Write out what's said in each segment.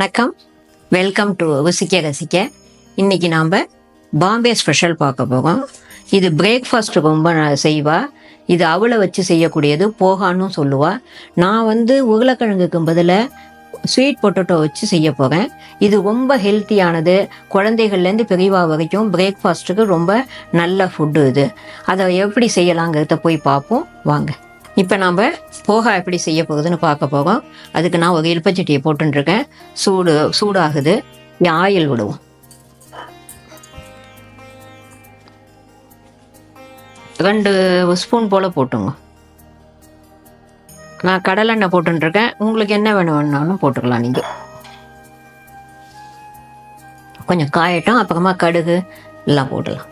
வணக்கம். Welcome to ருசிக்க ரசிக்க. இன்றைக்கி நாம் பாம்பே ஸ்பெஷல் பார்க்க போகிறோம் இது பிரேக்ஃபாஸ்ட் ரொம்ப நான் செய்வா. இது அவளை வச்சு செய்யக்கூடியது போகான்னு சொல்லுவா. நான் வந்து உருளைக்கிழங்குக்கு பதிலாக ஸ்வீட் பொட்டேட்டோ வச்சு செய்ய போகிறேன் இது ரொம்ப ஹெல்த்தியானது குழந்தைகள்லேருந்து பெரியவா வரைக்கும் பிரேக்ஃபாஸ்ட்டுக்கு ரொம்ப நல்ல ஃபுட்டு இது. அதை எப்படி செய்யலாங்கிறத போய் பார்ப்போம். வாங்க. இப்போ நாம் போகா எப்படி செய்ய போகுதுன்னு பார்க்க போகும் அதுக்கு நான் ஒரு இலுப்பச்சட்டியை போட்டுருக்கேன் சூடு சூடாகுது. ஆயில் விடுவோம். ரெண்டு ஸ்பூன் போல் போட்டுங்க. நான் கடலெண்ணெய் போட்டுருக்கேன் உங்களுக்கு என்ன வேணும் வேணாலும் போட்டுக்கலாம் நீங்கள் கொஞ்சம் காயட்டும் அப்புறமா கடுகு எல்லாம் போடலாம்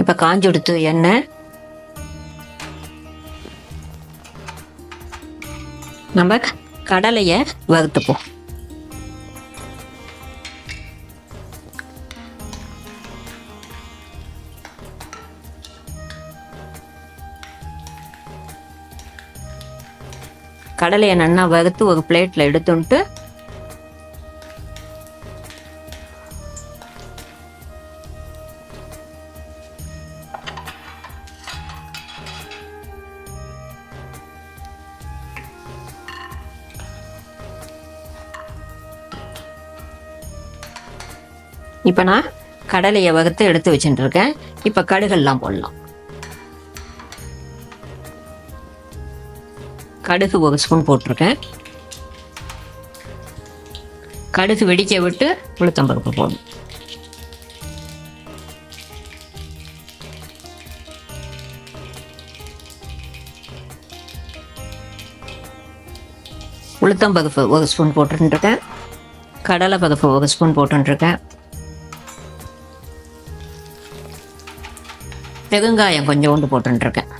இப்போ காஞ்சி கொடுத்து எண்ணெய் நம்ம கடலையை வறுத்துப்போம் கடலையை நல்லா வறுத்து ஒரு பிளேட்டில் எடுத்துன்ட்டு இப்போ நான் கடலையை வறுத்து எடுத்து வச்சுட்டுருக்கேன். இப்போ கடுகெல்லாம் போடலாம். கடுகு ஒரு ஸ்பூன் போட்டிருக்கேன். கடுகு வெடிக்க விட்டு உளுத்தம்பருப்பு போடணும். உளுத்தம்பருப்பு ஒரு ஸ்பூன் போட்டுருக்கேன் கடலை பருப்பு ஒரு ஸ்பூன் போட்டுருக்கேன் பெருங்காயம் கொஞ்சோண்டு போட்டுருக்கேன்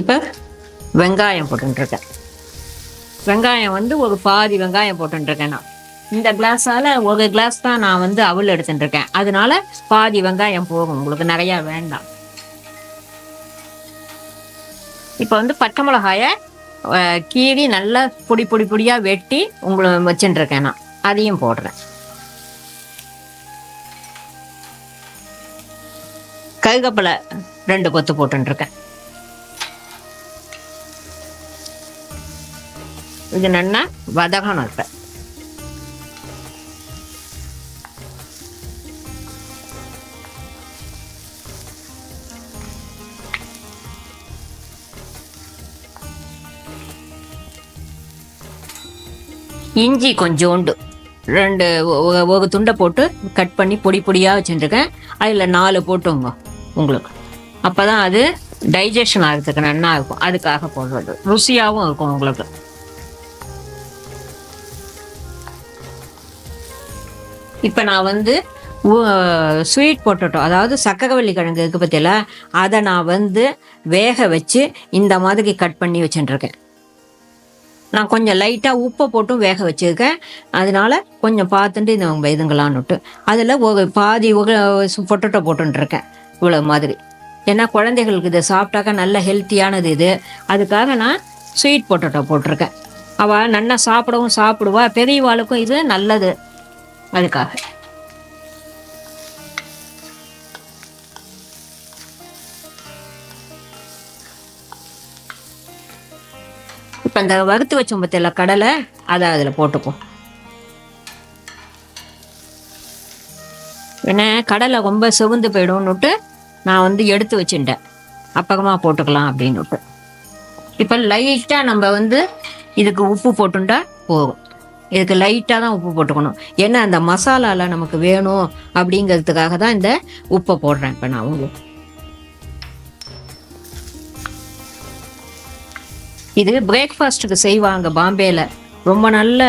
இப்போ வெங்காயம் போட்டுருக்கேன் வெங்காயம் வந்து ஒரு பாதி வெங்காயம் போட்டுருக்கேன் நான். இந்த கிளாஸால் ஒரு கிளாஸ் தான் நான் வந்து அவல் எடுத்துட்டுருக்கேன் அதனால பாதி வெங்காயம் போகும். உங்களுக்கு நிறையா வேண்டாம். இப்போ வந்து பச்சை மிளகாயை கீறி நல்லா பொடி பொடி பொடியாக வெட்டி உங்களை வச்சுட்டுருக்கேன் நான். அதையும் போடுறேன். கருகப்பில் ரெண்டு கொத்து போட்டுருக்கேன் இது நல்லா வதகணும் இப்போ இஞ்சி கொஞ்சோண்டு ரெண்டு ஒரு துண்டை போட்டு கட் பண்ணி பொடி பொடியாக வச்சுருக்கேன் அதில் நாலு போட்டுங்க. உங்களுக்கு. அப்போ தான் அது டைஜஷன் ஆகிறதுக்கு நன்னா இருக்கும். அதுக்காக போடுறது. ருசியாகவும் இருக்கும் உங்களுக்கு. இப்போ நான் வந்து ஸ்வீட் பொட்டேட்டோ அதாவது சக்கரவள்ளி கிழங்கு இருக்குது பற்றியில் அதை நான் வந்து வேக வச்சு இந்த மாதிரி கட் பண்ணி வச்சுட்டுருக்கேன். நான் கொஞ்சம் லைட்டாக உப்பை போட்டும் வேக வச்சுருக்கேன். அதனால கொஞ்சம் பார்த்துட்டு இந்த இதுங்களான்னுட்டு. அதில் ஒரு பாதி ஒரு பொட்டேட்டோ போட்டுருக்கேன் இவ்வளோ மாதிரி. ஏன்னா குழந்தைகளுக்கு இதை சாப்பிட்டாக்கா நல்ல ஹெல்த்தியானது இது. அதுக்காக நான் ஸ்வீட் பொட்டேட்டோ போட்டிருக்கேன். அவள் நல்லா சாப்பிடவும் சாப்பிடுவா. பெரியவாளுக்கும் இது நல்லது. அதுக்காக. இப்போ இந்த வறுத்து வச்ச பத்தியில் கடலை அதை அதில் போட்டுப்போம். என்ன கடலை ரொம்ப செவந்து போயிடும்னுட்டு நான் வந்து எடுத்து வச்சுட்டேன். அப்பகமாக போட்டுக்கலாம் அப்படின்னுட்டு இப்போ லைட்டாக நம்ம வந்து இதுக்கு உப்பு போட்டுட்டா போகும் இதுக்கு லைட்டாக தான் உப்பு போட்டுக்கணும். ஏன்னா அந்த மசாலாவில் நமக்கு வேணும் அப்படிங்கிறதுக்காக தான் இந்த உப்பை போடுறேன் இப்போ நான் உங்களுக்கு. இது பிரேக்ஃபாஸ்ட்டுக்கு செய்வாங்க பாம்பேயில் ரொம்ப நல்ல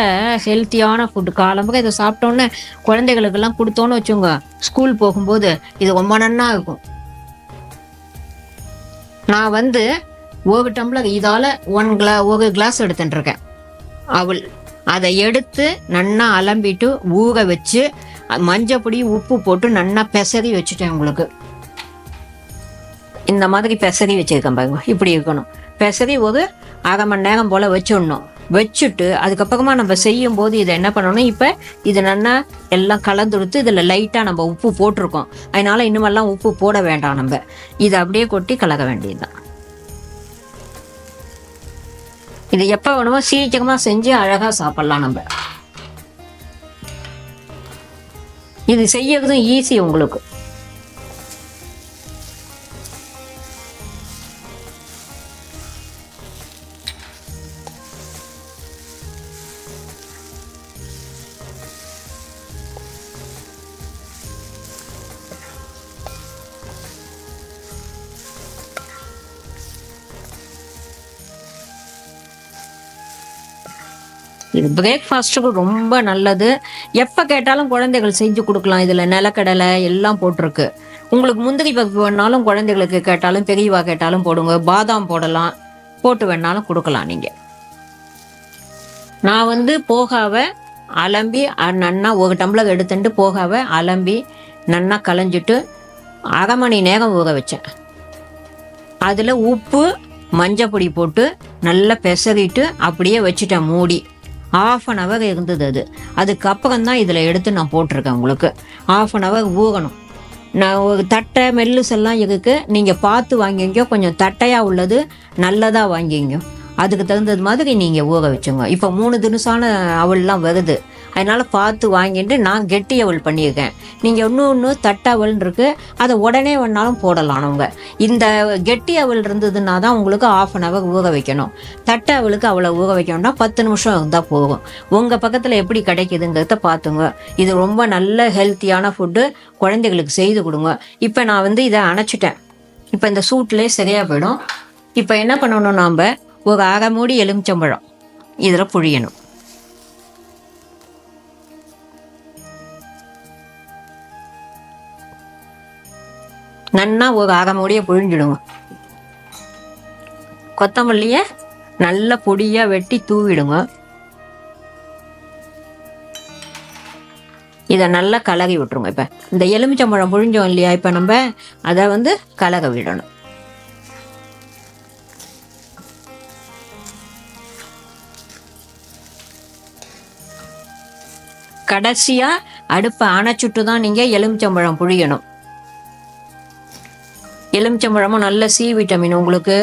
ஹெல்த்தியான ஃபுட்டு காலம்புக்கு இதை சாப்பிட்டோன்னே குழந்தைகளுக்கெல்லாம் கொடுத்தோன்னு வச்சுங்க ஸ்கூல் போகும்போது இது ரொம்ப நன்னா இருக்கும். நான் வந்து ஒரு டம்ளர் இதால் ஒன் கிளா ஒரு கிளாஸ் எடுத்துட்டுருக்கேன். அவள் அதை எடுத்து நன்னா அலம்பிட்டு ஊற வச்சு மஞ்சப்பொடி உப்பு போட்டு நன்னா பெசரி வச்சுட்டேன் உங்களுக்கு. இந்த மாதிரி பெசரி வச்சுருக்கேன் பாருங்க இப்படி இருக்கணும். பெசரி ஒரு அரை மணி நேரம் போல் வச்சிடணும். வச்சுட்டு அதுக்கப்புறமா நம்ம செய்யும் போது இதை என்ன பண்ணணும்? இப்போ இது நல்லா எல்லாம் கலந்துடுத்து இதில் லைட்டாக நம்ம உப்பு போட்டிருக்கோம். அதனால இன்னுமெல்லாம் உப்பு போட வேண்டாம் நம்ம. இதை அப்படியே கொட்டி கலக்க வேண்டியதுதான். இது எப்போ வேணுமோ சீக்கிரமாக செஞ்சு அழகாக சாப்பிட்லாம் நம்ம. இது செய்யறதும் ஈஸி உங்களுக்கு. இது பிரேக்ஃபாஸ்ட்டுக்கு ரொம்ப நல்லது. எப்போ கேட்டாலும் குழந்தைகள் செஞ்சு கொடுக்கலாம். இதில் நிலக்கடலை எல்லாம் போட்டிருக்கு. உங்களுக்கு முந்திரி பருப்பு வேணாலும் குழந்தைகளுக்கு கேட்டாலும் பெரியவா கேட்டாலும் போடுங்க. பாதாம் போடலாம். போட்டு வேணாலும் கொடுக்கலாம் நீங்கள் நான் வந்து போகாவை அலம்பி அ- நன்னா ஒரு டம்ளர் எடுத்துட்டு போகாவை அலம்பி நன்னா களைஞ்சிட்டு அரை மணி நேரம் ஊற வச்சேன். அதில் உப்பு மஞ்சப்பொடி போட்டு நல்லா பெசறிட்டு அப்படியே வச்சுட்டேன் மூடி. ஆஃப் அன் ஹவர் இருந்தது அது. அதுக்கப்புறம் தான் இதில் எடுத்து நான் போட்டிருக்கேன் உங்களுக்கு. ஆஃப் அன் ஹவர் ஊகணும் நான் ஒரு தட்டை மெல்லுஸ் எல்லாம் நீங்கள் பார்த்து வாங்கிங்க கொஞ்சம் தட்டையாக உள்ளது நல்லதாக வாங்கிங்க அதுக்கு தகுந்தது மாதிரி நீங்கள் ஊற வச்சுங்க. இப்போ மூணு தினசான அவள்லாம் வருது. அதனால் பார்த்து வாங்கிட்டு நான் கெட்டி அவல் பண்ணியிருக்கேன். நீங்கள் இன்னும் ஒன்று தட்டை அவல் இருக்கு அதை உடனே வேணாலும் போடலாம் அவங்க. இந்த கெட்டி அவல் இருந்ததுன்னா தான் உங்களுக்கு ஆஃப் அன் ஹவர் ஊற வைக்கணும். தட்டை அவளுக்கு அவ்வளோ ஊற வைக்கணும்னா பத்து நிமிஷம் இருந்தால் போகும் உங்கள் பக்கத்தில் எப்படி கிடைக்குதுங்கிறத பார்த்துங்க. இது ரொம்ப நல்ல ஹெல்த்தியான ஃபுட்டு குழந்தைகளுக்கு செய்து கொடுங்க. இப்போ நான் வந்து இதை அணைச்சிட்டேன். இப்போ இந்த சூட்லேயே சரியாக போயிடும். இப்போ என்ன பண்ணணும் நாம்? ஒரு அரை மூடி எலுமிச்சம்பழம். இதில் புழியணும். நன்னா ஒரு அரை புழிஞ்சிடுங்க. கொத்தமல்லியை நல்ல பொடியாக வெட்டி தூவிடுங்க. இதை நல்லா கலகி விட்டுருங்க இப்போ. இந்த எலுமிச்சம்பழம் புழிஞ்சோம் இல்லையா? இப்போ நம்ம அதை வந்து கலக விடணும். கடைசியாக அடுப்பை அணைச்சுட்டு தான் நீங்கள் எலுமிச்சம்பழம் புழியணும். எலுமிச்சம்பழமும் நல்ல சி விட்டமின் உங்களுக்கு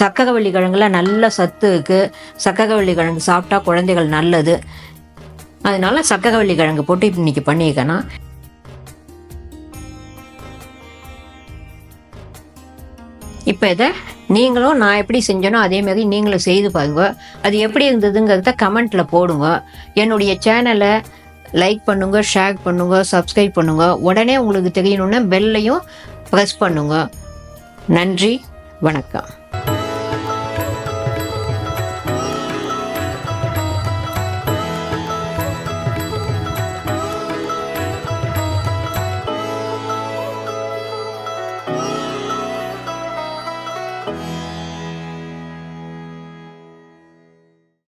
சக்ககவள்ளி கிழங்குல நல்ல சத்து இருக்குது சக்ககவள்ளி கிழங்கு சாப்பிட்டா குழந்தைகள் நல்லது. அதனால சக்ககவள்ளி கிழங்கு போட்டு இன்னைக்கு பண்ணியிருக்கேன்னா இப்போ இதை நீங்களும் நான் எப்படி செஞ்சேனோ அதே மாதிரி நீங்களும் செய்து பாருங்க. அது எப்படி இருந்ததுங்கிறத கமெண்ட்டில் போடுங்க. என்னுடைய சேனலை லைக் பண்ணுங்க ஷேர் பண்ணுங்க சப்ஸ்கிரைப் பண்ணுங்க. உடனே உங்களுக்கு தெரியணுன்னா பெல்லையும் ப்ரெஸ் பண்ணுங்க. நன்றி வணக்கம்.